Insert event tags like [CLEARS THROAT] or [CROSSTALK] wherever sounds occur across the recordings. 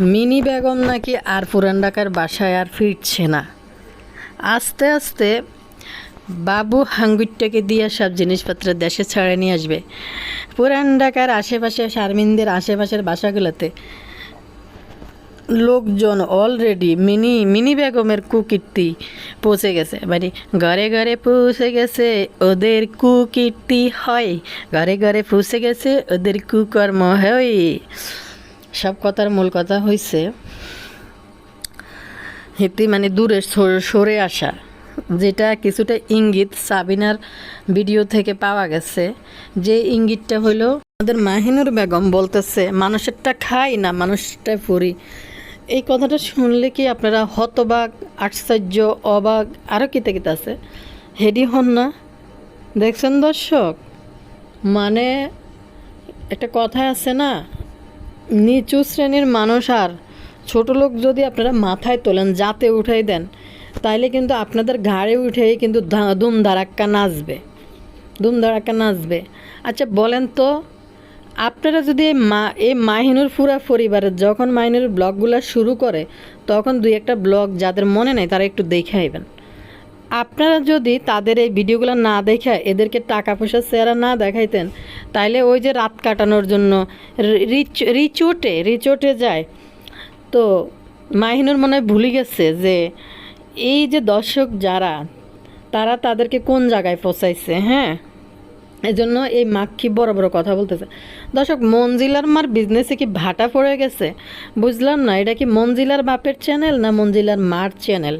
Mini Begum নাকি আর পুরান ঢাকার বাসায় আর ফিরছে না। আস্তে আস্তে বাবু হাঙ্গুরটাকে দিয়ে সব জিনিসপত্র দেশে ছাড়ে নিয়ে আসবে। পুরান ঢাকার আশেপাশে শারমিনদের আশেপাশের বাসাগুলোতে লোকজন অলরেডি মিনি মিনি বেগমের কুকীর্তি পৌঁছে গেছে। মানে ঘরে ঘরে পৌঁছে গেছে, ওদের কুকীর্তি হয়। ঘরে ঘরে পৌঁছে গেছে, ওদের কুকর্ম হয়। সব কথার মূল কথা হয়েছে হেতি মানে দূরে সর- আসা। যেটা কিছুটা ইঙ্গিত সাবিনার ভিডিও থেকে পাওয়া গেছে। যে ইঙ্গিতটা হলো আমাদের মাহিনুর বেগম বলতেছে, মানুষেরটা খাই না মানুষটা ফুরি এই কথাটা শুনলে কি আপনারা হতবাক, আশ্চর্য, অবাক আরও কিতে কিতে আছে? হেডি হন না। দেখছেন দর্শক? মানে একটা কথা আছে না নিচু শ্রেণির মানুষ আর ছোট লোক যদি আপনারা মাথায় তোলেন যাতে উঠাই দেন, তাইলে কিন্তু আপনাদের ঘাড়ে উঠেই কিন্তু ধুম ধারাক্কা নাচবে। ধুম ধারাক্কা নাচবে। আচ্ছা বলেন তো, আপনারা যদি এই মা, এই মাহিনুর পুরা পরিবারের যখন মাহিনুর ব্লগগুলো শুরু করে, তখন দুই একটা ব্লগ যাদের মনে নেই, তারা একটু দেখে আইবেন। আপনারা যদি তাদের এই ভিডিওগুলো না দেখে এদেরকে টাকা পয়সা চেহারা না দেখাইতেন, তাইলে ওই যে রাত কাটানোর জন্য রিচ- রিচোটে রিচোটে যায়। তো মাহিনুর মনে ভুলে গেছে যে এই যে দর্শক যারা, তারা তাদেরকে কোন জায়গায় পৌঁছাইছে হ্যাঁ? এই জন্য এই মাক্ষী বড় বড় কথা বলতেছে। দর্শক মঞ্জিলার মার বিজনেসে কি ভাটা পড়ে গেছে? বুঝলাম না, এটা কি মঞ্জিলার বাপের চ্যানেল না মঞ্জিলার মার চ্যানেল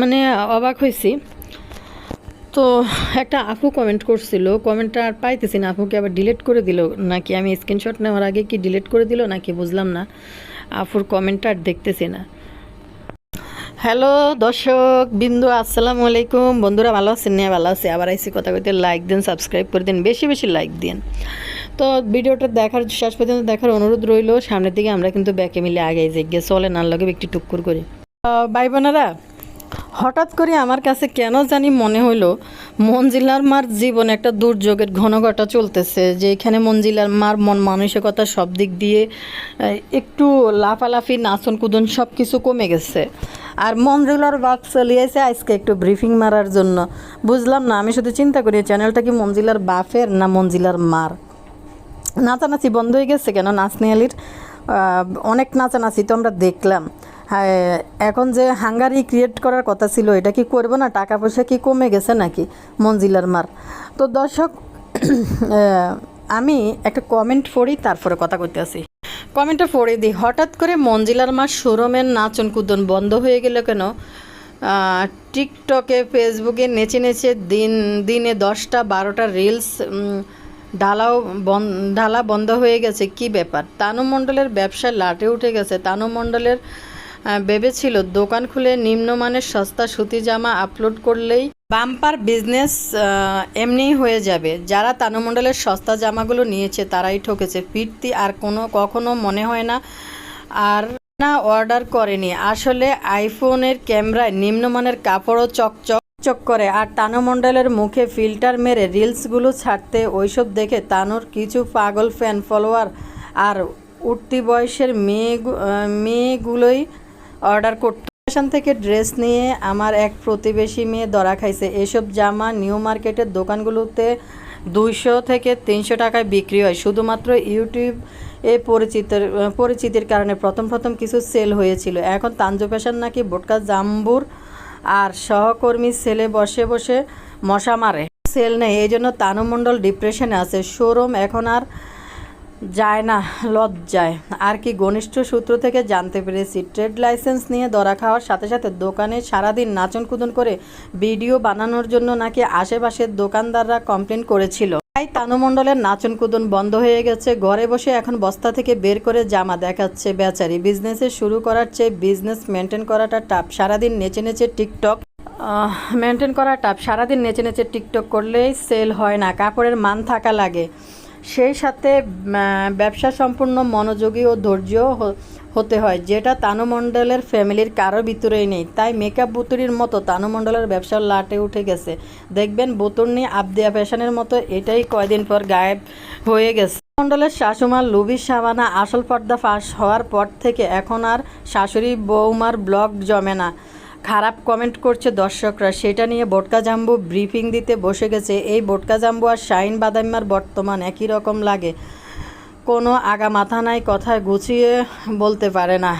মানে অবাক হয়েছি। তো একটা আপু কমেন্ট করছিল কমেন্টটা আর পাইতেছি না, আপুকে আবার ডিলিট করে দিল। নাকি আমি স্ক্রিনশট নেওয়ার আগে কি ডিলিট করে দিল, নাকি বুঝলাম না। আপুর কমেন্টটা আর দেখতেছি না। হ্যালো দর্শক, বিন্দু, আসসালামু আলাইকুম। বন্ধুরা ভালো আছেন? নিয়ে ভালো আছে। আবার আইসি কথা কইতে লাইক দিন সাবস্ক্রাইব করে দিন, বেশি বেশি লাইক দিন। তো ভিডিওটা দেখার, শেষ পর্যন্ত দেখার অনুরোধ রইল। সামনের দিকে আমরা কিন্তু ব্যাকে মিলে আগে যে গিয়ে চলে না লগে একটু টুক্কুর করি ভাই বোনেরা হঠাৎ করে আমার কাছে কেন জানি মনে হইল মঞ্জিলার মার জীবনে একটা দুর্যোগের ঘনঘটা চলতেছে, যে এখানে মঞ্জিলার মার মন মানসিকতা সব দিক দিয়ে একটু লাফালাফি নাচন কুদন সব কিছু কমে গেছে। আর মঞ্জুলার বাপ চলিয়েছে আজকে একটু ব্রিফিং মারার জন্য। বুঝলাম না, আমি শুধু চিন্তা করি, চ্যানেলটা কি মঞ্জিলার বাপের না মঞ্জিলার মার? নাচানাচি বন্ধ হয়ে গেছে কেন? নাচনিয়ালির অনেক নাচানাচি তো আমরা দেখলাম। এখন যে হাঙ্গারি ক্রিয়েট করার কথা ছিল, এটা কি করব না? টাকা পয়সা কি কমে গেছে নাকি? মঞ্জিলার মার। তো দর্শক [CLEARS THROAT] আমি একটা কমেন্ট পড়ি, তারপরে কথা করতে আসি। কমেন্টটা পড়ে দিই, হঠাৎ করে মঞ্জিলার মার শোরুমের নাচন কুদন বন্ধ হয়ে গেল কেন? টিকটকে ফেসবুকে নেচে নেচে দিন, দিনে দশটা, বারোটা রিলস ঢালাও ঢালা বন্ধ হয়ে গেছে, কি ব্যাপার? তানু মণ্ডলের ব্যবসায় লাটে উঠে গেছে। তানু মণ্ডলের ভেবেছিল দোকান খুলে নিম্নমানের সস্তা সুতি জামা আপলোড করলেই বাম্পার বিজনেস এমনিই হয়ে যাবে। যারা তানু মণ্ডলের সস্তা জামাগুলো নিয়েছে, তারাই ঠকেছে। ফিরতি আর কোনো কখনো মনে হয় না আর না অর্ডার করেনি। আসলে আইফোনের ক্যামেরায় নিম্নমানের কাপড়ও চকচক চক করে আর তানু মণ্ডলের মুখে ফিল্টার মেরে রিলসগুলো ছাড়তে ওইসব দেখে তানুর কিছু পাগল ফ্যান ফলোয়ার আর উঠতি বয়সের মেয়ে মেয়েগুলোই অর্ডার করতে ফ্যাশন থেকে ড্রেস নিয়ে আমার এক প্রতিবেশী মেয়ে ধরা খাইছে। এসব জামা নিউ মার্কেটের দোকানগুলোতে দুইশো থেকে তিনশো টাকায় বিক্রি হয়। শুধুমাত্র ইউটিউব এ পরিচিত পরিচিতির কারণে প্রথম প্রথম কিছু সেল হয়েছিল। এখন তাঞ্জু ফ্যাশন নাকি বোটকা, জাম্বুর আর সহকর্মী সেলে বসে বসে মশা মারে। সেল নেই। এই জন্য তানু মণ্ডল ডিপ্রেশনে আছে। শোরুম এখন আর যায় না, লজ্জায়। আর কি ঘনিষ্ঠ সূত্র থেকে জানতে পেরেছি, ট্রেড লাইসেন্স নিয়ে ধরা খাওয়ার সাথে সাথে দোকানে সারাদিন নাচন কুদন করে ভিডিও বানানোর জন্য নাকি আশেপাশের দোকানদাররা কমপ্লেন করেছিল। তাই তানু মণ্ডলের নাচন কুদন বন্ধ হয়ে গেছে। ঘরে বসে এখন বস্তা থেকে বের করে জামা দেখাচ্ছে বেচারি। বিজনেসে শুরু করার চেয়ে বিজনেস মেনটেন করাটা টাপ সারাদিন নেচে নেচে টিকটক মেনটেন করা টাপ সারাদিন নেচে নেচে টিকটক করলেই সেল হয় না। কাপড়ের মান থাকা লাগে। সেই সাথে ব্যবসা সম্পূর্ণ মনোযোগী ও ধৈর্য হতে হয়, যেটা তানুমণ্ডলের ফ্যামিলির কারও ভিতরেই নেই। তাই মেকআপ বুতুরির মতো তানু মণ্ডলের ব্যবসার লাটে উঠে গেছে। দেখবেন বুতুর্নি আবদিয়া ফ্যাশনের মতো এটাই কয়দিন পর গায়েব হয়ে গেছে। মণ্ডলের শাশুমার লুবি সাবানা আসল পর্দা ফাঁস হওয়ার পর থেকে এখন আর শাশুড়ি বৌমার ব্লগ জমে না। খারাপ কমেন্ট করছে দর্শকরা। সেটা নিয়ে বোটকা জাম্বু ব্রিফিং দিতে বসে গেছে। এই বোটকা জাম্বু আর শাইন বাদাম্মার বর্তমান একই রকম লাগে। কোনো আগা মাথা নাই কথায় গুছিয়ে বলতে পারে না।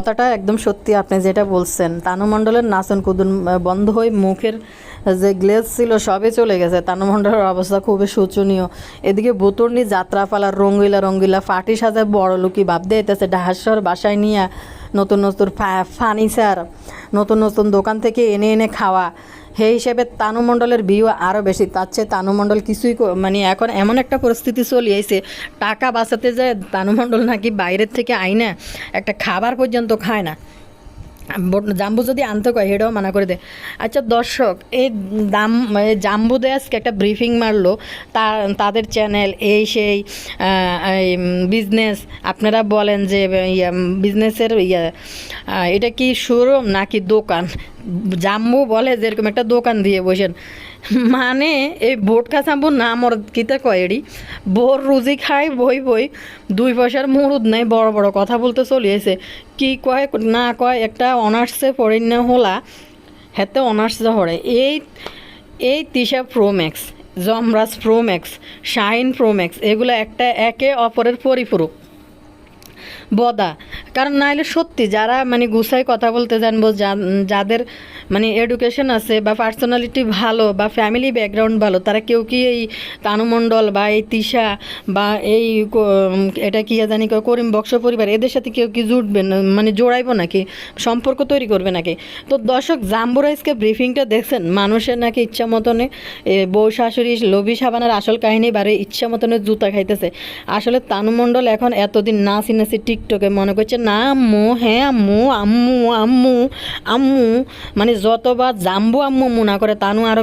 কথাটা একদম সত্যি আপনি যেটা বলছেন। তানু মণ্ডলের নাচন কুদুন বন্ধ হয়ে মুখের যে গ্লেজ ছিল, সবই চলে গেছে। তানু মণ্ডলের অবস্থা খুবই শোচনীয়। এদিকে বুতুর্নি যাত্রাপালার রঙ্গিলা রঙ্গিলা ফাটি সাজায় বড় লুকি ভাব দিতেছে ঢাসর বাসায় নিয়ে নতুন নতুন ফার্নিচার, নতুন নতুন দোকান থেকে এনে এনে খাওয়া। সেই হিসেবে তানুমণ্ডলের ভিউ আরও বেশি। তার চেয়ে তানুমণ্ডল কিছুই মানে এখন এমন একটা পরিস্থিতি চলে আইছে, টাকা বাঁচাতে যায় তানুমণ্ডল নাকি বাইরের থেকে আইনা একটা খাবার পর্যন্ত খায় না। জাম্বু যদি আনতে কয় সেটাও মানা করে দেয় আচ্ছা দর্শক, এই দাম, এই জাম্বু দে আজকে একটা ব্রিফিং মারলো। তা তাদের চ্যানেল এই সেই বিজনেস আপনারা বলেন যে বিজনেসের ইয়া এটা কি শোরুম নাকি দোকান? জাম্বু বলে যেরকম একটা দোকান দিয়ে বসেন। মানে এই বোটকা চাম্বু না মর কিতা কয় এডি? বোর রুজি খাই, বই বই, দুই পয়সার মুরুদ নেই, বড় বড় কথা বলতে চলিয়েছে কি কয়, না কয়, একটা অনার্সে পড়ি না হলা, হেতে অনার্স হরে এই এই Tisha Pro Max Yamraj pro max shine pro max এগুলো একটা একে অপরের পরিপূরক। বদা। কারণ নাহলে সত্যি, যারা মানে গুছাই কথা বলতে জানব যাদের মানে এডুকেশন আছে বা পার্সোনালিটি ভালো বা ফ্যামিলি ব্যাকগ্রাউন্ড ভালো, তারা কেউ কি এই তানুমণ্ডল বা এই তিশা বা এই এটা কি জানি করিম বক্স পরিবার, এদের সাথে কেউ কি জুটবে না? মানে জোড়াইবো নাকি? সম্পর্ক তৈরি করবে নাকি? তো দর্শক, জাম্বুরাইজকে ব্রিফিংটা দেখছেন? মানুষের নাকি ইচ্ছা মতনে বউ শাশুড়ি লোভি সাবানের আসল কাহিনী বারে ইচ্ছা মতনে জুতা খাইতেছে। আসলে তানুমণ্ডল এখন এতদিন নাচি নাচি টিকটকে মনে করছে, না আম্মু হ্যাঁ আম্মু আম্মু আম্মু আম্মু। মানে যতবার জাম্বু আম্মু আম্মু না করে, তানু আরও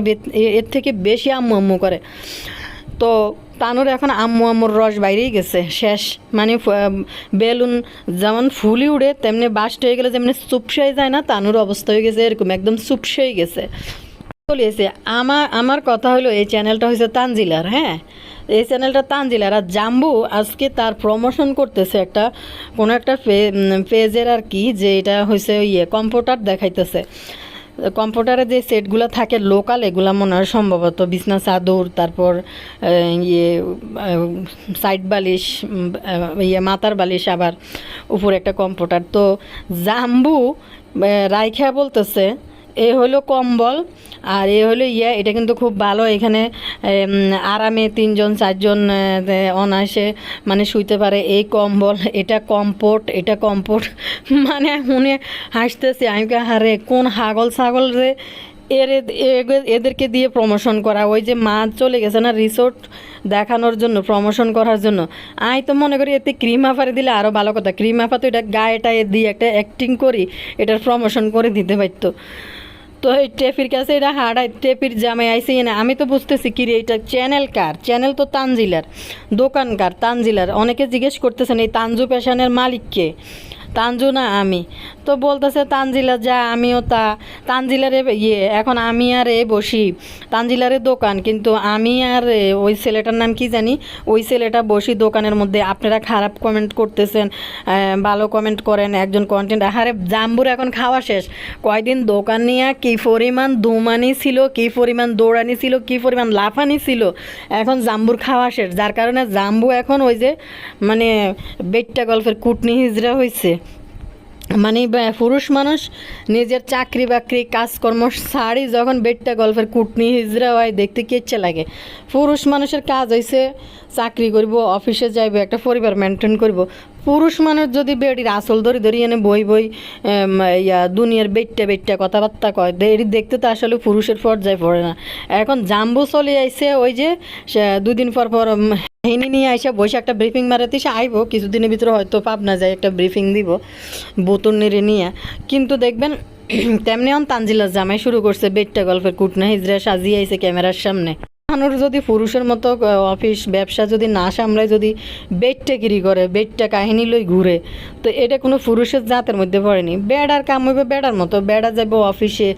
এর থেকে বেশি আম্মু আম্মু করে। তো তানুর এখন আম্মু আম্মুর রস বাইরেই গেছে, শেষ। মানে বেলুন যেমন ফুলি উড়ে, তেমনি বাস্ট হয়ে গেলে যেমনি চুপসাই যায় না, তানুর অবস্থা হয়ে গেছে এরকম, একদম চুপসাই গেছে। চলিয়েছে আমার আমার কথা হলো, এই চ্যানেলটা হয়েছে তানজিলার হ্যাঁ? এই চ্যানেলটা তানজিলার। আর জাম্বু আজকে তার প্রমোশন করতেছে একটা, কোনো একটা পেজের আর কি, যে এটা হয়েছে ইয়ে কম্পিউটার দেখাইতেছে। কম্পিউটারে যে সেটগুলো থাকে লোকাল এগুলো মনে হয় সম্ভবত বিছনা চাদর তারপর ইয়ে সাইড বালিশ ইয়ে মাথার বালিশ আবার উপরে একটা কম্পিউটার তো জাম্বু রাইখা বলতেছে এ হলো কম্বল, আর এ হলো ইয়া, এটা কিন্তু খুব ভালো। এখানে আরামে তিনজন, চারজন অনায়াসে মানে শুইতে পারে। এই কম্বল, এটা কম্পোর্ট এটা কম্পোর্ট [LAUGHS] মানে শুনে হাসতেছি, আমি হারে কোন হাগল ছাগল রে? এর এদেরকে দিয়ে প্রমোশন করা। ওই যে মা চলে গেছে না রিসোর্ট দেখানোর জন্য প্রমোশন করার জন্য। আমি তো মনে করি, এতে ক্রিম আফারে দিলে আরও ভালো কথা। ক্রিম আফা তো এটা গায়েটায় দিয়ে একটা অ্যাক্টিং করি, এটার প্রমোশন করে দিতে পারতো। তো এই টেপির কাছে এটা হাড়াই টেপির জামাই আইসি না। আমি তো বুঝতেছি কি রে, এটা চ্যানেল কার? চ্যানেল তো তানজিলার, দোকানকার তানজিলার। অনেকে জিজ্ঞেস করতেছেন, এই তানজু পেশানের মালিককে তানজু না আমি। তো বলতেছে, তানজিলা যা, আমিও তা। তানজিলারে ইয়ে এখন আমি আর এ বসি। তানজিলারে দোকান, কিন্তু আমি আর ওই ছেলেটার নাম কি জানি? ওই ছেলেটা বসি দোকানের মধ্যে। আপনারা খারাপ কমেন্ট করতেছেন ভালো কমেন্ট করেন, একজন কন্টেন্ট আহারে, জাম্বুর এখন খাওয়া শেষ। কয়দিন দোকান নিয়ে, কি পরিমাণ দুমানি ছিল, কি পরিমাণ দৌড়ানি ছিল, কি পরিমাণ লাফানি ছিল। এখন জাম্বুর খাওয়া শেষ। যার কারণে জাম্বু এখন ওই যে মানে বেটটা গল্পের কুটনি হিজড়া হয়েছে মানে পুরুষ মানুষ নিজের চাকরি বাকরি, কাজকর্ম সারি যখন বেটটা গল্পের কুটনি, হিজরা হয়, দেখতে কি ইচ্ছে লাগে? পুরুষ মানুষের কাজ হয়েছে চাকরি করব, অফিসে যাইব, একটা পরিবার মেনটেন করব। পুরুষ মানুষ যদি বেডির আসল ধরি ধরি এনে বই বই ইয়া, দুনিয়ার বেটটা বেটটা কথাবার্তা কয় এটি দেখতে তো আসলে পুরুষের পর্যায়ে পড়ে না। এখন জাম্বু চলে আইছে, ওই যে দুদিন পর পর হিনি নিয়ে আইসা বসে একটা ব্রিফিং মারাতে, সে আইব, কিছুদিনের ভিতরে হয়তো পাবনা যায় একটা ব্রিফিং দিব, বোতল নেড়ে নিয়ে। কিন্তু দেখবেন, তেমনি অন তানজিলার জামাই শুরু করছে বেটটা গল্পের কুটনা, হিজরা সাজিয়ে আইছে ক্যামেরার সামনে। মানুষ যদি পুরুষের মতো অফিস ব্যবসা যদি না সামলায়, যদি বেডটাগিরি করে বেডটা কাহিনী লই ঘুরে, তো এটা কোনো পুরুষের জাতের মধ্যে পড়েনি। বেড়ার কাম হইবে বেড়ার মতো। বেড়া যাব অফিসে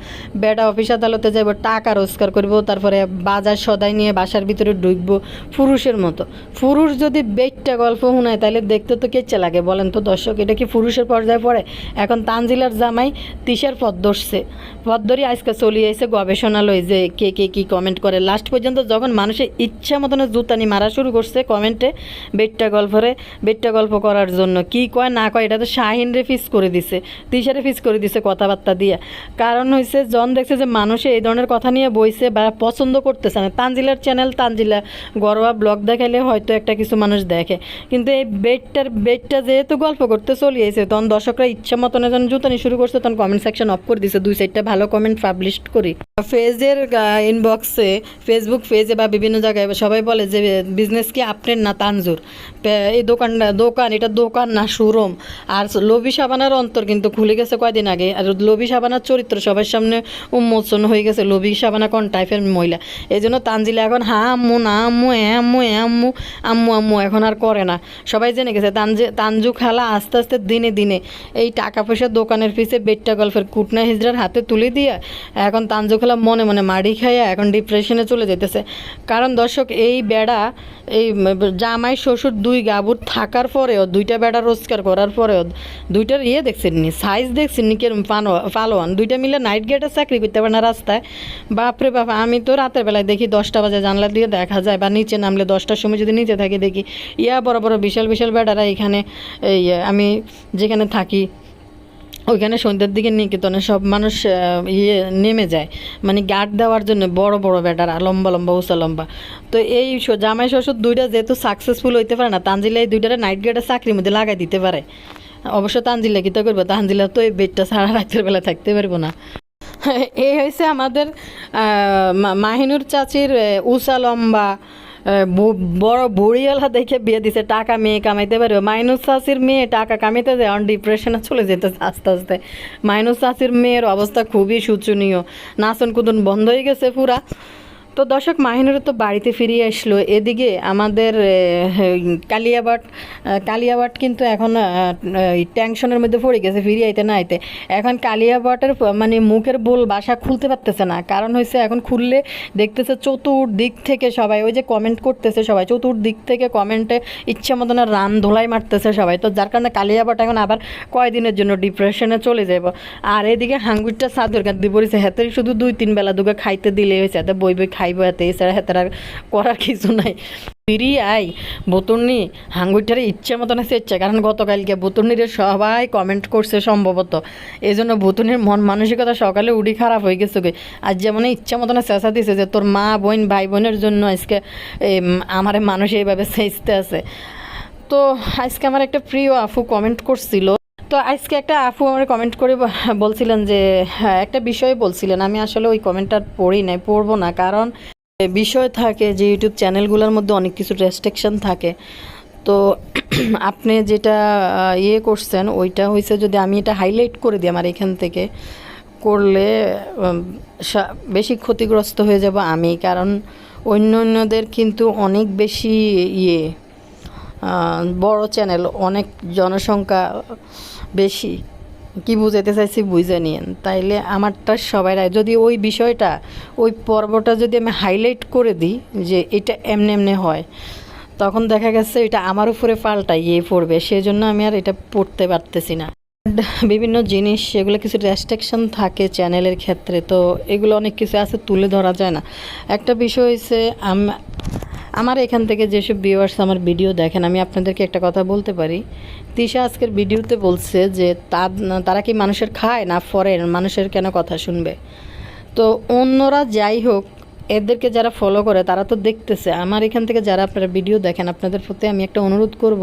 বেড়া অফিস আদালতে যাব টাকা রোজগার করব, তারপরে বাজার সদাই নিয়ে বাসার ভিতরে ঢুকবো, পুরুষের মতো। পুরুষ যদি বেডটা গল্প শোনায় তাহলে দেখতে তো কেচ্ছে লাগে। বলেন তো দর্শক, এটা কি পুরুষের পর্যায়ে পড়ে? এখন তানজিলার জামাই তিসার পদ ধরছে। পদ আজকে চলিয়ে এসে গবেষণা লই যে কে কে কী কমেন্ট করে। লাস্ট পর্যন্ত যখন মানুষের ইচ্ছা মতন জুতানি মারা শুরু করছে কমেন্টে বেটটা গল্পরে, বেটটা গল্প করার জন্য। কি কয়, না কয়, এটা তো শাহিন রে ফিস করে দিছে তিসারে ফিস করে দিছে কথাবার্তা দিয়ে। কারণ হয়েছে জন দেখছে যে মানুষে এই ধরনের কথা নিয়ে বইছে বা পছন্দ করতেছে না। তানজিলার চ্যানেল তানজিলা গরোয়া ব্লগ দেখাইলে হয়তো একটা কিছু মানুষ দেখে। কিন্তু এই বেডটার বেডটা যেহেতু গল্প করতে চলিয়েছে, তখন দর্শকরা ইচ্ছা মতন যখন জুতানি শুরু করছে, তখন কমেন্ট সেকশন অফ করে দিছে। দুই সাইডটা ভালো কমেন্ট পাবলিশ করি। ফেজের ইনবক্সে ফেসবুক পেজে বা বিভিন্ন জায়গায় সবাই বলে যে বিজনেস কি আপনার না তানজুর? এই দোকানটা দোকান, এটা দোকান না শোরুম। আর লবি সাবানার অন্তর কিন্তু খুলে গেছে কয়দিন আগে। আর লবি সাবানার চরিত্র সবার সামনে উন্মোচন হয়ে গেছে। লবি সাবানা কোন টাইপের মহিলা? এই জন্য তানজিলা এখন, হা, আম্মু, না, আম্মু, এ আম্মু এ, আম্মু আম্মু আম্মু, এখন আর করে না। সবাই জেনে গেছে, তানজে, তানজু খালা আস্তে আস্তে দিনে দিনে এই টাকা পয়সার দোকানের পিছে বেটটা গল্পের কুটনা হিজড়ার হাতে তুলে দিয়ে এখন তানজু খালা মনে মনে মাড়ি খাইয়া এখন ডিপ্রেশনে চলে যেতেছে কারণ দর্শক, এই বেড়া, এই জামাই, শ্বশুর দুই গাবুর থাকার পরেও, দুইটা বেড়া রোজগার করার পরেও, দুইটার ইয়ে দেখছেন নি সাইজ দেখছেন নি কিরম পালোয়ান। দুইটা মিলে নাইট গেটে চাকরি করতে পারে না রাস্তায়। বাপরে বাপ, আমি তো রাতের বেলায় দেখি দশটা বাজে জানলা দিয়ে দেখা যায়, বা নিচে নামলে দশটার সময় যদি নিচে থাকি দেখি, ইয়া বড় বড় বিশাল বিশাল বেড়ারা এখানে, এই, আমি যেখানে থাকি ওইখানে সন্ধ্যের দিকে নিকেতনে সব মানুষ ইয়ে নেমে যায়। মানে গার্ড দেওয়ার জন্য বড় বড় বেটারা লম্বা লম্বা, উঁচা, লম্বা। তো এই জামাই শ্বশুর দুইটা যেহেতু সাকসেসফুল হইতে পারে না, তানজিলা এই দুইটারে নাইট গার্ডের চাকরির মধ্যে লাগাই দিতে পারে। অবশ্য তানজিলা কি তো করব? তানজিলা তো এই বেডটা সারা রাতের বেলা থাকতে পারব না। [LAUGHS] এই হয়েছে আমাদের মাহিনুর চাচির উষা লম্বা বড় বুড়িওয়ালা দেখে বিয়ে দিছে, টাকা মেয়ে কামাইতে পারবে। মাইনুস চাষির মেয়ে টাকা কামাইতে যায়, অন ডিপ্রেশনে চলে যেতে আস্তে আস্তে। মাইনুস চাষির মেয়ের অবস্থা খুবই শোচনীয়। নাচন কুদন বন্ধ হয়ে গেছে পুরা। তো দর্শক, মাহিনুর তো বাড়িতে ফিরিয়ে আসলো। এদিকে আমাদের কালিয়াবাট কালিয়াবাট কিন্তু এখন টেনশনের মধ্যে পড়ে গেছে ফিরিয়ে আইতে না আইতে। এখন কালিয়াবাটের মানে মুখের বোল বাসা খুলতে পারতেছে না। কারণ হয়েছে এখন খুললে দেখতেছে চতুর্দিক থেকে সবাই, ওই যে কমেন্ট করতেছে সবাই, চতুর্দিক থেকে কমেন্টে ইচ্ছা মতন রান ধোলাই মারতেছে সবাই। তো যার কারণে কালিয়াবাট এখন আবার কয়দিনের জন্য ডিপ্রেশনে চলে যাব আর এদিকে হাঙ্গুরটা সাদর কাঁদি পড়েছে হাতে শুধু দুই তিন বেলা দুগে খাইতে দিলে হয়েছে হাতে বই বই খাইবো হাতে এছাড়া আর করার কিছু নাই। ফিরি আই বোতর্নি হাঙ্গুরটারে ইচ্ছে মতন আছে ইচ্ছে কারণ গতকালকে বোতর্নির সবাই কমেন্ট করছে সম্ভবত এই জন্য বোতর্নির মন মানসিকতা সকালে উড়ি খারাপ হয়ে গেছে গে আর যেমন ইচ্ছা মতন চেঁচা দিছে যে তোর মা বোন ভাই বোনের জন্য আজকে আমার মানুষ এইভাবে চেঁচতে আছে। তো, আজকে আমার একটা প্রিয় আফু কমেন্ট করছিল তো আজকে একটা আফু আমার কমেন্ট করে বলছিলেন যে হ্যাঁ, একটা বিষয় বলছিলেন। আমি আসলে ওই কমেন্টটা পড়ি নাই পড়ব না। কারণ বিষয় থাকে যে ইউটিউব চ্যানেলগুলোর মধ্যে অনেক কিছু রেস্ট্রিকশন থাকে। তো [CLEARS THROAT] আপনি যেটা ইয়ে করছেন ওইটা হয়েছে যদি আমি এটা হাইলাইট করে দিই আমার এখান থেকে করলে বেশি ক্ষতিগ্রস্ত হয়ে যাব আমি। কারণ অন্য অন্যদের কিন্তু অনেক বেশি ইয়ে বড় চ্যানেল অনেক জনসংখ্যা বেশি। কি বুঝাইতে চাইছি বুঝে নিয়েন। তাইলে আমারটা সবাই যদি ওই বিষয়টা, ওই পর্বটা যদি আমি হাইলাইট করে দিই যে এটা এমনি এমনি হয়, তখন দেখা গেছে এটা আমার উপরে পাল্টা ইয়ে পড়বে। সেজন্য আমি আর এটা পড়তে পারতেছি না। বিভিন্ন জিনিস, সেগুলো কিছু রেস্ট্রিকশন থাকে চ্যানেলের ক্ষেত্রে, তো এগুলো অনেক কিছু আছে, তুলে ধরা যায় না। একটা বিষয় হচ্ছে আমার এখান থেকে যেসব ভিউয়ার্স আমার ভিডিও দেখেন, আমি আপনাদেরকে একটা কথা বলতে পারি। তিশা আজকের ভিডিওতে বলছে যে তারা কি মানুষের খায় না ফরেন মানুষের কেন কথা শুনবে? তো অন্যরা যাই হোক এদেরকে যারা ফলো করে, তারা তো দেখতেছে। আমার এখান থেকে যারা আপনারা ভিডিও দেখেন, আপনাদের প্রতি আমি একটা অনুরোধ করব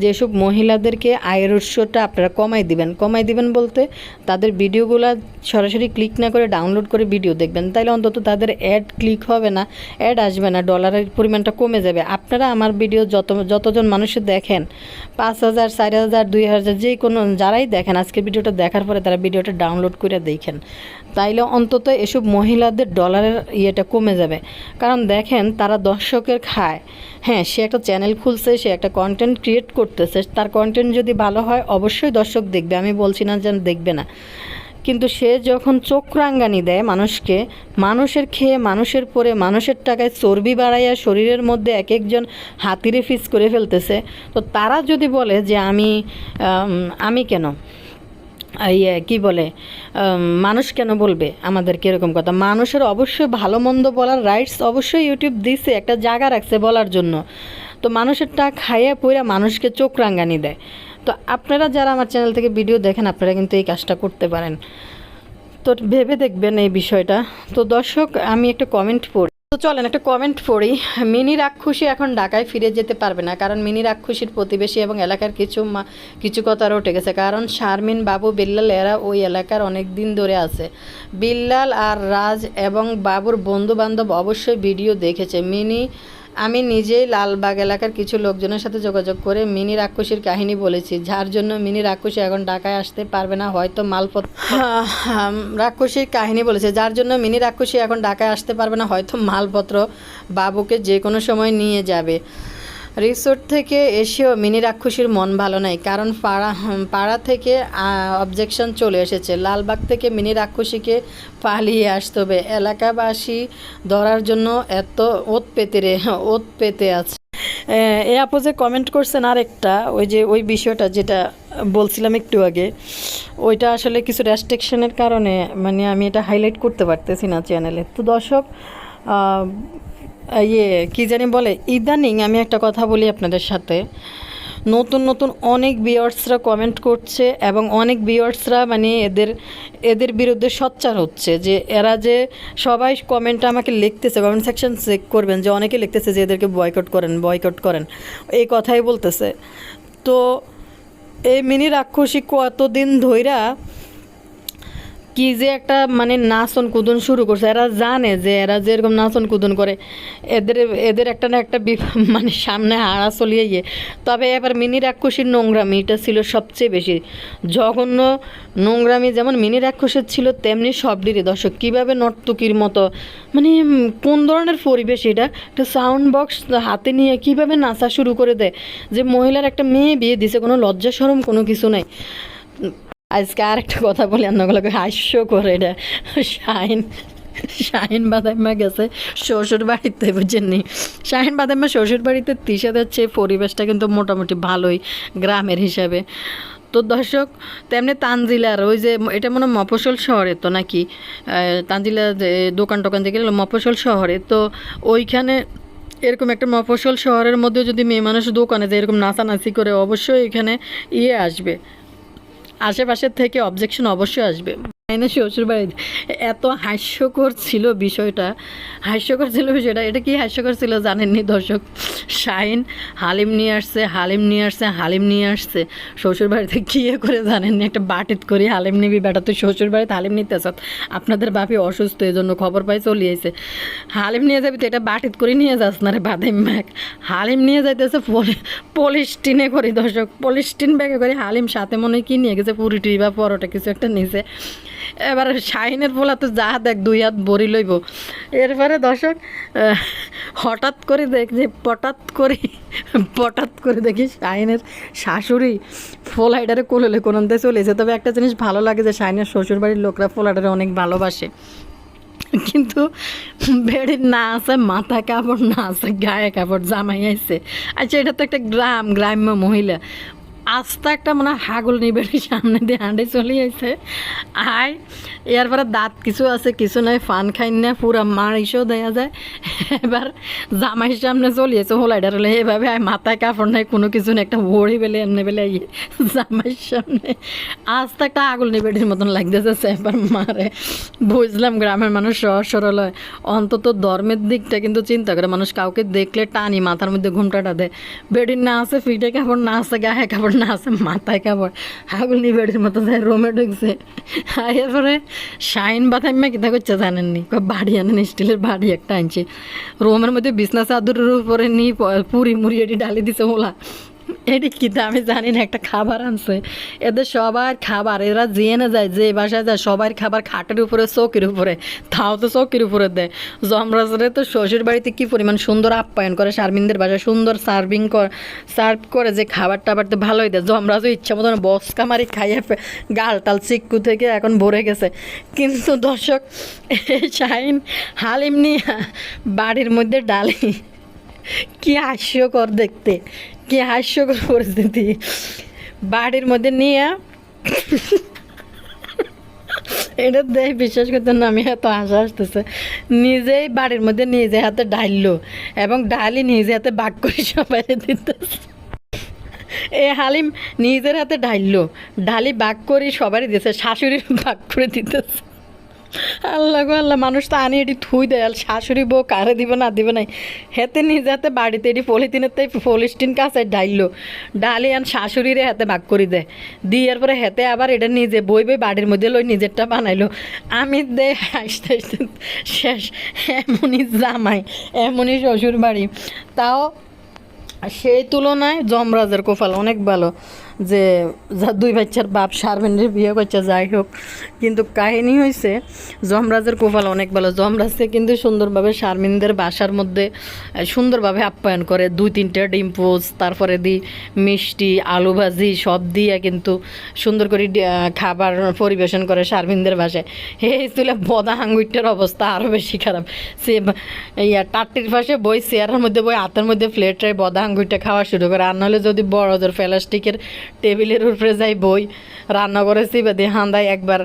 যে এসব মহিলাদেরকে আয়ের উৎসটা আপনারা কমাই দিবেন। কমাই দিবেন বলতে তাদের ভিডিওগুলো সরাসরি ক্লিক না করে ডাউনলোড করে ভিডিও দেখবেন। তাইলে অন্তত তাদের অ্যাড ক্লিক হবে না অ্যাড আসবে না ডলারের পরিমাণটা কমে যাবে। আপনারা আমার ভিডিও যত, যতজন মানুষের দেখেন, পাঁচ হাজার, চার হাজার, দুই হাজার, যে কোনো যারাই দেখেন, আজকের ভিডিওটা দেখার পরে তারা ভিডিওটা ডাউনলোড করে দেখেন। তাইলে অন্তত এসব মহিলাদের ডলারের ইয়েটা কমে যাবে। কারণ দেখেন, তারা দর্শকের খায়। হ্যাঁ সে একটা চ্যানেল খুলছে, সে একটা কন্টেন্ট ক্রিয়েট করতেছে। তার কন্টেন্ট যদি ভালো হয়, অবশ্যই দর্শক দেখবে। আমি বলছি না যেন দেখবে না। কিন্তু সে যখন চোখ রাঙ্গানি দেয় মানুষকে, মানুষের খেয়ে, মানুষের পরে, মানুষের টাকায় চর্বি বাড়াইয়া শরীরের মধ্যে এক একজন হাতিরে ফিস করে ফেলতেছে, তো তারা যদি বলে যে আমি আমি কেন? ইয়ে কী বলে মানুষ কেন বলবে আমাদেরকে এরকম কথা? মানুষের অবশ্যই ভালো মন্দ বলার রাইটস অবশ্যই ইউটিউব দিছে, একটা জায়গা রাখছে বলার জন্য। তো মানুষেরটা খাইয়ে পইরা মানুষকে চোখ রাঙ্গানি দেয়। তো আপনারা যারা আমার চ্যানেল থেকে ভিডিও দেখেন, আপনারা কিন্তু এই কাজটা করতে পারেন। তো ভেবে দেখবেন এই বিষয়টা। তো দর্শক, আমি একটা কমেন্ট পড়ি। তো চলেন, একটা কমেন্ট পড়ি। মিনি রাক্ষসী এখন ঢাকায় ফিরে যেতে পারবে না, কারণ মিনি রাক্ষসীর প্রতিবেশী এবং এলাকার কিছু কিছু কথা রটে গেছে। কারণ শারমিন বাবু, বিল্লাল এরা ওই এলাকার অনেক দিন ধরে আছে। বিল্লাল আর রাজ এবং বাবুর বন্ধু বান্ধব অবশ্যই ভিডিও দেখেছে। মিনি আমি নিজেই লালবাগ এলাকার কিছু লোকজনের সাথে যোগাযোগ করে মিনি রাক্ষসীর কাহিনী বলেছি যার জন্য মিনি রাক্ষসী এখন ঢাকায় আসতে পারবে না হয়তো মালপত্র রাক্ষসীর কাহিনী বলেছে যার জন্য মিনি রাক্ষসী এখন ঢাকায় আসতে পারবে না হয়তো মালপত্র বাবুকে যে কোনো সময় নিয়ে যাবে। রিসোর্ট থেকে এসেও মিনি রাক্ষসীর মন ভালো নাই, কারণ পাড়া পাড়া থেকে অবজেকশন চলে এসেছে। লালবাগ থেকে মিনি রাক্ষসীকে পালিয়ে আসতে হবে। এলাকাবাসী ধরার জন্য এত ওত পেতে রে, ওত পেতে আছে। এ আপু যে কমেন্ট করছেন আর একটা ওই যে, ওই বিষয়টা যেটা বলছিলাম একটু আগে, ওইটা আসলে কিছু রেস্ট্রিকশনের কারণে মানে আমি এটা হাইলাইট করতে পারতেছি না চ্যানেলে তো দর্শক ইয়ে কি জানি বলে, ইদানিং আমি একটা কথা বলি আপনাদের সাথে। নতুন নতুন অনেক বিয়ার্সরা কমেন্ট করছে এবং অনেক বিয়ার্সরা মানে এদের এদের বিরুদ্ধে সোচ্চার হচ্ছে যে এরা যে সবাই কমেন্ট আমাকে লিখতেছে কমেন্ট সেকশন চেক করবেন যে অনেকে লিখতেছে যে এদেরকে বয়কট করেন বয়কট করেন। এই কথাই বলতেছে। তো এই মিনি রাক্ষসী কতদিন ধইরা কি যে একটা মানে নাচন কুদন শুরু করছে। এরা জানে যে এরা যে এরকম নাচন কুদন করে, এদের এদের একটা না একটা [LAUGHS] মানে সামনে হাড়া চলিয়ে গিয়ে। তবে এবার মিনি রাক্ষসীর নোংরামি এটা ছিল সবচেয়ে বেশি। জঘন্য নোংরামি যেমন মিনি রাক্ষসের ছিল, তেমনি সবডিরই দর্শক, কীভাবে নর্তকীর মতো মানে কোন ধরনের পরিবেশ এটা? একটা সাউন্ড বক্স হাতে নিয়ে কীভাবে নাচা শুরু করে দেয়? যে মহিলার একটা মেয়ে বিয়ে দিছে, কোনো লজ্জা সরম কোনো কিছু নাই। আজকে আর একটা কথা বলি আপনাগুলোকে হাস্য করে এটা শাহিন শাহিন বাদাম্মা গেছে শ্বশুর বাড়িতে, বুঝেননি? শাহিন বাদাম্মা শ্বশুর বাড়িতে তিসা যাচ্ছে, পরিবেশটা কিন্তু মোটামুটি ভালোই গ্রামের হিসাবে। তো দর্শক, তেমনি তানজিলার ওই যে, এটা মনে মফস্বল শহরে তো নাকি? তানজিলা দোকান টোকান গেলো মফস্বল শহরে। তো ওইখানে এরকম একটা মফসল শহরের মধ্যে যদি মেয়ে মানুষ দোকানে যায়, এরকম নাচানাচি করে, অবশ্যই এখানে ইয়ে আসবে। আশেপাশের থেকে অবজেকশন অবশ্যই আসবে। মাইনে শ্বশুর বাড়িতে। এত হাস্যকর ছিল বিষয়টা। হাস্যকর ছিল বিষয়টা, এটা কি হাস্যকর ছিল জানেননি দর্শক? শাইন হালিম নিয়ে আসছে, হালিম নিয়ে আসছে, হালিম নিয়ে আসছে। শ্বশুর বাড়িতে কী করে জানেননি? একটা বাটিত করি হালিম নিবি, বেটা, তুই শ্বশুর বাড়িতে হালিম নিতে আসাত আপনাদের বাপি অসুস্থ এই জন্য খবর পাই চলে আইছে। হালিম নিয়ে যাবি তো এটা বাটিত করে নিয়ে যাস না রে বাদাম ব্যাগ হালিম নিয়ে যাইতেছে পলিস্টিনে করি দর্শক, পলিস্টিন ব্যাগে করে হালিম সাথে মনে কি নিয়ে গেছে পুরিটি বা পরোটা কিছু একটা নিয়েছে এবার শাহিনের পোলা তো যা দেখ, দুই হাত বড়ি লইব। এরপরে দর্শক হঠাৎ করে দেখ যে পটাত করে পটাত করে দেখি শাহিনের শাশুড়ি ফোলাইটারে কোললে কোনতে চলেছে তবে একটা জিনিস ভালো লাগে যে শাহিনের শ্বশুরবাড়ির লোকরা ফোলাটারে অনেক ভালোবাসে। কিন্তু বেড়ির না আছে, মাথা কাপড় না আছে, গায়ে কাপড় জামাই আইছে। আচ্ছা এটা তো একটা গ্রাম, গ্রাম্য মহিলা। আস্তে একটা মানে হাগল নিবেড়ির সামনে দিয়ে হাঁটে চলে আইছে। আয় এরপরে দাঁত কিছু আছে, কিছু নাই, ফান খাই না, পুরা মারিসও দেয়া যায়। এবার জামাইয়ের সামনে চলিয়েছে হোলাইডার হলে এভাবে আয় মাথায় কাপড় নাই, কোনো কিছু নেই, একটা বড়ি বেলে, এমনি বেলে ইয়ে জামাইয়ের সামনে। আস্তে একটা আগুল নিবেড়ির মতন লাগতেছে সেবার মারে। বুঝলাম গ্রামের মানুষ সহজ সরল হয়। অন্তত ধর্মের দিকটা কিন্তু চিন্তা করে, মানুষ কাউকে দেখলে টানি, মাথার মধ্যে ঘুমটাটা দেয়। বেডির না আছে, ফিটে কাপড় না আছে, গায়ে কাপড় না আছে, মাথায় কাপড়। হাগুলি বেডির মতো যায় রোমে ঢুকছে। আর এরপরে শাইন বাতাইমা কিতা করছে জানেননি? বাড়ি আনেন, স্টিলের বাড়ি একটা আনছে। রোমের মধ্যে বিছনা চাদরের উপরে নি পুরি মুড়ি এটি ডালি দিছে ওলা। এটি কি আমি জানি না, একটা খাবার আনছে। এদের সবার খাবার, এরা জেনে যায় যে বাসায় যায় সবার খাবার খাটের উপরে, চৌকির উপরে। তাও তো চৌকির উপরে দেয়। জমরাজরে তো শ্বশুর বাড়িতে কী পরিমাণ সুন্দর আপ্যায়ন করে, শারমিনদের বাসায় সুন্দর সার্ভিং কর সার্ভ করে যে খাবার টাবার তো ভালোই দেয়। জমরাজও ইচ্ছা মতন বসকা মারি খাইয়ে গাল টাল চিক্কু থেকে এখন ভরে গেছে। কিন্তু দর্শক শাহিন হালিম নিয়ে বাড়ির মধ্যে ডালি, কি হাস্যকর দেখতে। কি হাস্যকর পরিস্থিতি। বাড়ির মধ্যে নিয়ে এটা দেখ, বিশ্বাস করতে না, আমি এত হাসা আসতেছে নিজেই বাড়ির মধ্যে নিজে হাতে ডাইললো এবং ডালি নিজে হাতে বাক করে সবাই দিতেছে। এ হালিম নিজের হাতে ঢাইললো ঢালি বাক করে সবারই দিতেছে শাশুড়ির বাক করে দিতেছে। আল্লাহ আল্লাহ, মানুষ তো আনি এটি থুই দেয়। আর শাশুড়ি বউ কারে দিবে না দিবে নাই হেতে নিজে যাতে বাড়িতে এটি পলিথিনের তাই পলিস্টিন কাছে ডাইললো ডালি আন শাশুড়িরে হাতে ভাগ করে দেয়। দিয়ার পরে হেতে আবার এটা নিজে বই বই বাড়ির মধ্যে লই নিজেরটা বানাইলো। আমি দে হাসতে হাসতে শেষ, এমনই জামাই, এমনই শ্বশুর বাড়ি তাও সেই তুলনায় জমরাজের কোফাল অনেক ভালো। যে দুই বাচ্চার বাপ শারমিনের বিয়ে করছে, যাই হোক। কিন্তু কাহিনী হয়েছে জমরাজের কোফাল অনেক ভালো। জমরাজকে কিন্তু সুন্দরভাবে শারমিনদের বাসার মধ্যে সুন্দরভাবে আপ্যায়ন করে। দুই তিনটা ডিম পোজ, তারপরে দি মিষ্টি, আলু ভাজি, সব দিয়ে কিন্তু সুন্দর করে খাবার পরিবেশন করে শারমিনদের বাসায়। হে তুলে বদা হাঙ্গুইটার অবস্থা আরও বেশি খারাপ। সে ইয়া, টাট্টির পাশে বই, চেয়ারের মধ্যে বই, হাতের মধ্যে প্লেটে বদা আঙ্গুইটা খাওয়া শুরু করে। আর নাহলে যদি বড়দের প্লাস্টিকের টেবিলের উপরে যাই বই, রান্না করেছি বা দিয়ে হান্দায় একবার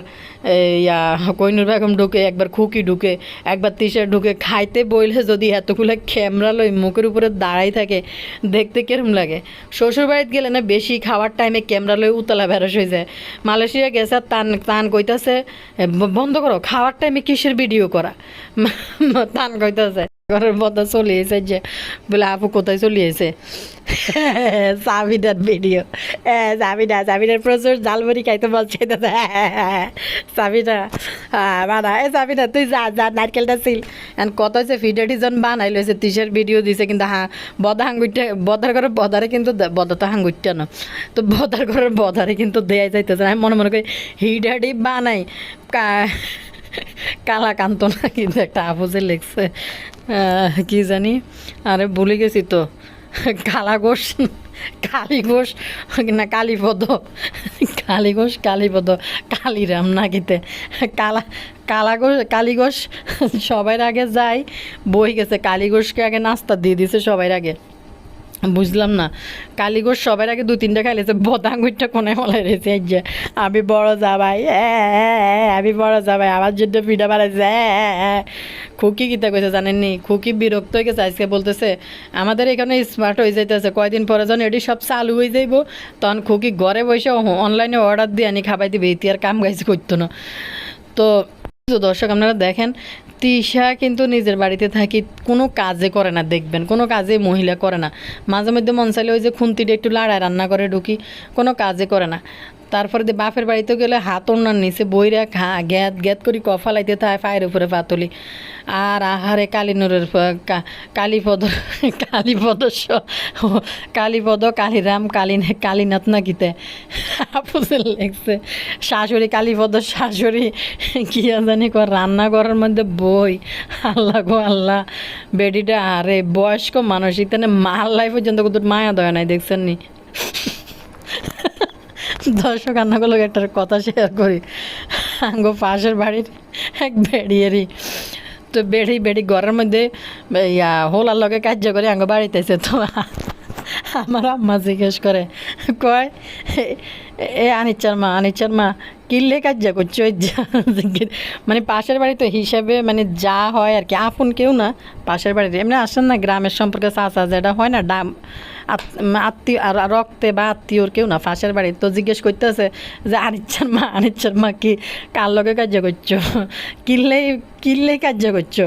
ইয়া, কইনুর বেগম ঢুকে, একবার খুকি ঢুকে, একবার তিসে ঢুকে খাইতে বইলে যদি এতগুলো ক্যামেরা লই মুখের উপরে দাঁড়াই থাকে, দেখতে কিরম লাগে? শ্বশুর বাড়িতে গেলে না বেশি খাওয়ার টাইমে ক্যামেরা লই উতলা বেরস হয়ে যায়। মালয়েশিয়া গেছে আর তান তান কইতাছে বন্ধ করো, খাওয়ার টাইমে কিসের ভিডিও করা? [LAUGHS] তান কইতাছে। ঘরের বদা চলিয়েছে যে, বলে, আপু, কোথায় চলিয়েছে সাবিনার ভিডিও। হ্যাঁ সাবিনা সাবিনার প্রচুর জালমুড়ি খাইতে বলছে সাবিনা হ্যাঁ বানা এ সাবিনা তুই যা যা, নারকেলটা ছিল। এখন কত হয়েছে ভিডিও ডিজন বানাই লইছে তিসের ভিডিও দিছে, কিন্তু হ্যাঁ বদা হাঙ্গুইটা বদার ঘরের বদারে কিন্তু বদা তো হাঙ্গুইটা না। তো বদার ঘরের বদারে কিন্তু দেয়া যাইতেছে। আমি মনে মনে করি হিডাডি বানাই, কা কালা কান্ত না কিন্তু একটা আবুজে লিখছে। কি জানি? আরে ভুলে গেছি তো। কালা ঘোষ, কালী ঘোষ, না কালীপদ কালী ঘোষ কালীপদ কালীরাম নাকিতে কালা কালা ঘোষ, কালী ঘোষ সবার আগে যাই বই গেছে, কালী ঘোষকে আগে নাস্তা দিয়ে দিছে সবার আগে বুঝলাম না। কালীগোষ সবার আগে দু তিনটা খাইলেছে বদাঙ্গুরটা কোনে মলাই রয়েছে এই যে। আমি বড় যাবাই আমি বড় যাবাই আমার জন্য পিঠা বাড়াইছে খুকি কিতা কইছে জানেননি? খুকি বিরক্ত হয়ে গেছে, আজকে বলতেছে, আমাদের এখানে স্মার্ট হয়ে যাইতেছে, কয়দিন পরে যখন এটি সব চালু হয়ে যাইব। তখন খুকি ঘরে বসে অনলাইনে অর্ডার দিয়ে আনি, খাবাই দিবে ইতি আর কাম গাইজ করতো না। তো দর্শক, আপনারা দেখেন তিশা কিন্তু নিজের বাড়িতে থাকি, কোনো কাজে করে না, দেখবেন। কোনো কাজে মহিলা করে না। মাঝে মধ্যে মন চাইলে ওই যে খুন্তিটা একটু লাড়ায় রান্না করে ঢুকি, কোনো কাজে করে না। তারপরে দিয়ে বাপের বাড়িতে গেলে হাত ওনার নিচে বইরা খা গ্যাত গ্যাত করি কফালাইতে থাকে পায়ের উপরে পাতলি আর আহারে কালীনুরের কালীপদ কালীপদ কালীপদ, কালীরাম, কালী, কালীনাথ না কিতে আপুসে লেগছে শাশুড়ি কালীপদ, শাশুড়ি কি জানি কর রান্নাঘরের মধ্যে বই। আল্লাহ গো আল্লাহ, বেডিটা আরে বয়স্ক মানুষ, ইতানে মাল্লাই পর্যন্ত কত মায়া দয়া নাই, দেখছেন নি? দর্শক আন্নাগুলোকে একটা কথা শেয়ার করি। আঙ্গো পাশের বাড়ির এক বেড়িয়েরই। তো বেড়ি বেড়ি ঘরের মধ্যে, ইয়া, হোলার লগে কার্য করে আঙ্গো বাড়িতেছে তো আমার আম্মা জিজ্ঞেস করে, কয়, "এ- আনিচার মা আনিচার মা কিনলে কাজ করছ? মানে পাশের বাড়ি তো হিসাবে মানে যা হয় আর কি, আপন কেউ না, পাশের বাড়িতে। এমনি আসেন না, গ্রামের সম্পর্কে চাচা যেটা হয় না, ডাম, আত- আত্মীয়, আর রক্তে বা আত্মীয়র কেউ না, পাশের বাড়ি। তো জিজ্ঞেস করতেছে যে আনিচ্ছার মা আনিচ্ছার মা কি কার লগে কার্য করছ? কিনলেই কিনলেই কার্য করছ?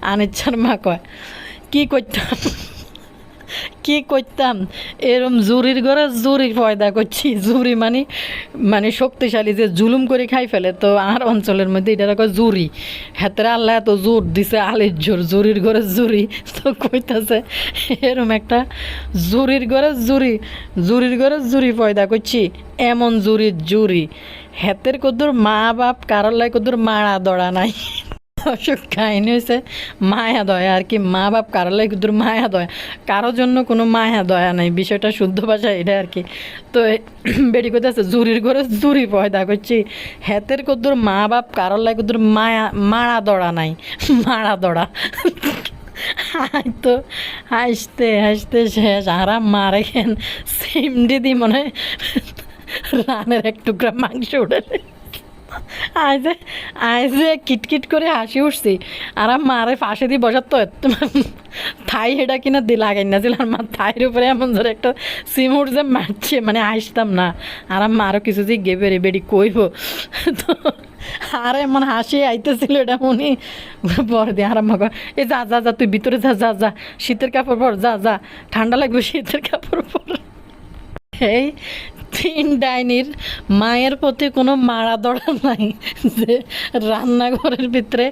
আনিচ্ছার মা কয়, কি করতাম? কি করতাম? এরম জুরির ঘরে জুরি পয়দা করছি। জুরি মানে মানে শক্তিশালী যে জুলুম করে খাই ফেলে। তো আর অঞ্চলের মধ্যে এটা কয় জুরি। হাতের আল্লাহ এত জোর দিছে, আলির জোর, জুরির ঘরে জুরি। তো কইতাছে, এরম একটা জুরির ঘরে জুরি, জুরির ঘরে জুরি পয়দা করছি। এমন জুরির জুরি। হাতের কদ্দুর মা বাপ কারোর লাই কদ্দুর মারা দড়া নাই। অসুখ কাহিনী হয়েছে মায়া দয়া, আর কি মা বাপ কারোর লাগে দূর মায়া দয়া, কারোর জন্য কোনো মায়া দয়া নাই, বিষয়টা শুদ্ধ ভাষা এটা আর কি। তো [CLEARS THROAT] বেড়ি করতেছে জুরির ঘরে জুরি পয়দা করছি, হেতের কদ্দুর মা বাপ কারোর লাগে দূর মায়া মারা দড়া নাই [LAUGHS] মারা দড়া। তো, হাসতে হাসতে শেষ আরাম মারে খেন সিম দিদি মনে রানের এক টুকরা মাংস উঠে আইজে আইজে কিটকিট করে হাসি উঠছি। আর আমার মারে ফাঁসে দিয়ে বসার তো থাই হেটা কিনা দি লাগাই না ছিল মা থাইয়ের উপরে এমন ধরে একটা সিম উঠছে, মারছে মানে আসতাম না। আর আমার মারও কিছু যে গেবে রে বেড়ি কইব। তো আর এমন হাসি আইতেছিল এটা মনে। পর দিয়ে আর আমাকে এ যা যা যা, তুই ভিতরে যা যা যা, শীতের কাপড় পর, যা যা, ঠান্ডা লাগবে শীতের কাপড় পর। এই তিন ডাইনির মায়ের প্রতি কোনো মারা দড়া নাই যে রান্নাঘরের ভিতরে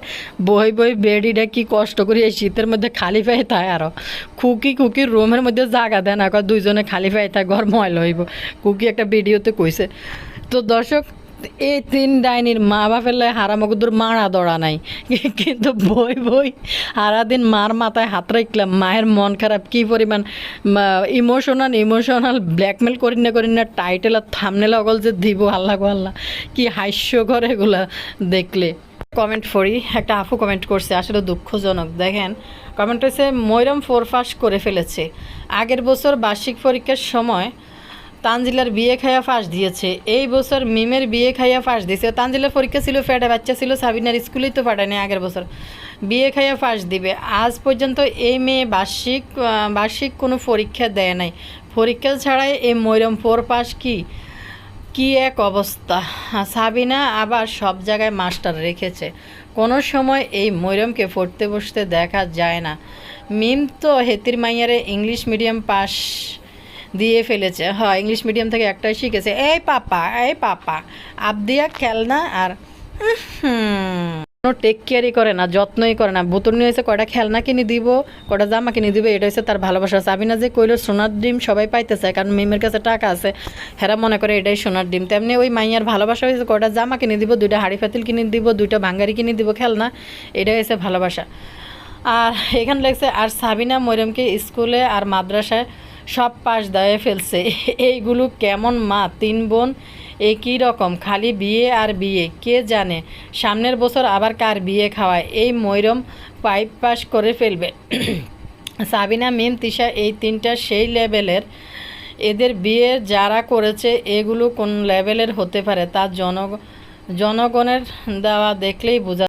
বই বই বেডিটা কি কষ্ট করি এই শীতের মধ্যে খালি পায়ে থাকে আরও খুকি খুকি রুমের মধ্যে জাগা দেয় না দুইজনে খালি পাই থাকে ঘর ময়লা হইব। কুকি একটা ভিডিওতে কইছে। তো দর্শক এই তিন ডাইনির মা বাপের লাই হারামগুদুর মারা দড়া নাই। কিন্তু বই বই সারাদিন মার মাথায় হাত রাখলাম মায়ের মন খারাপ, কি পরিমাণ ইমোশনাল ইমোশনাল ব্ল্যাকমেল করি না করি না টাইটেল আর থামনেল অগল যে দিব, আল্লাহ গো আল্লাহ, কি হাস্যকর এগুলা দেখলে। কমেন্ট পড়ি, একটা আফু কমেন্ট করছে, আসলে দুঃখজনক, দেখেন কমেন্ট হয়েছে ময়রম ফোর পাস করে ফেলেছে। আগের বছর বার্ষিক পরীক্ষার সময় তানজিলার বিয়ে খাইয়া ফাঁস দিয়েছে। এই বছর মিমের বিয়ে খাইয়া ফাঁস দিয়েছে। তানজিলার পরীক্ষা ছিল ফ্যাটে বাচ্চা ছিল, সাবিনার স্কুলেই তো পাঠায়নি আগের বছর। বিয়ে খাইয়া ফাঁস দিবে। আজ পর্যন্ত এই মেয়ে বার্ষিক বার্ষিক কোনো পরীক্ষা দেয় নাই। পরীক্ষা ছাড়াই এই মৈরম ফোর পাস কি কি এক অবস্থা। সাবিনা আবার সব জায়গায় মাস্টার রেখেছে। কোনো সময় এই মৈরমকে পড়তে বসতে দেখা যায় না। মিম তো হেতির মাইয়ারে ইংলিশ মিডিয়াম পাস দিয়ে ফেলেছে। হ্যাঁ ইংলিশ মিডিয়াম থেকে একটাই শিখেছে। এই পাপা এই পাপা আবদিয়া খেলনা আর কোনো টেক কেয়ারই করে না, যত্নই করে না। বোতল নিয়ে হয়েছে কয়টা খেলনা কিনে দিব, কয়টা জামা কিনে দিব, এটা হচ্ছে তার ভালোবাসা। সাবিনা যে কইল, সোনার ডিম সবাই পাইতেছে, কারণ মিমের কাছে টাকা আছে। হেরা মনে করে এটাই সোনার ডিম। তেমনি ওই মাইয়ার ভালোবাসা হয়েছে, কয়টা জামা কিনে দিব, দুইটা হাড়ি ফাতিল কিনে দিব, দুইটা ভাঙ্গারি কিনে দিব, খেলনা, এটাই হয়েছে ভালোবাসা। আর এখানে লাগছে আর সাবিনা মরিয়মকে স্কুলে আর মাদ্রাসায় সব পাশ দায়ে ফেলছে। এইগুলো কেমন মা, তিন বোন? একই রকম? খালি বিয়ে আর বিয়ে, কে জানে? সামনের বছর আবার কার বিয়ে খাওয়ায়? এই ময়রম পাইপ পাস করে ফেলবে। [CLEARS THROAT] সাবিনা, মিম, তিশা, এই তিনটা সেই লেভেলের। এদের বিয়ে যারা করেছে, এগুলো কোন লেভেলের হতে পারে তা জন জনগণের দেওয়া দেখলেই বোঝা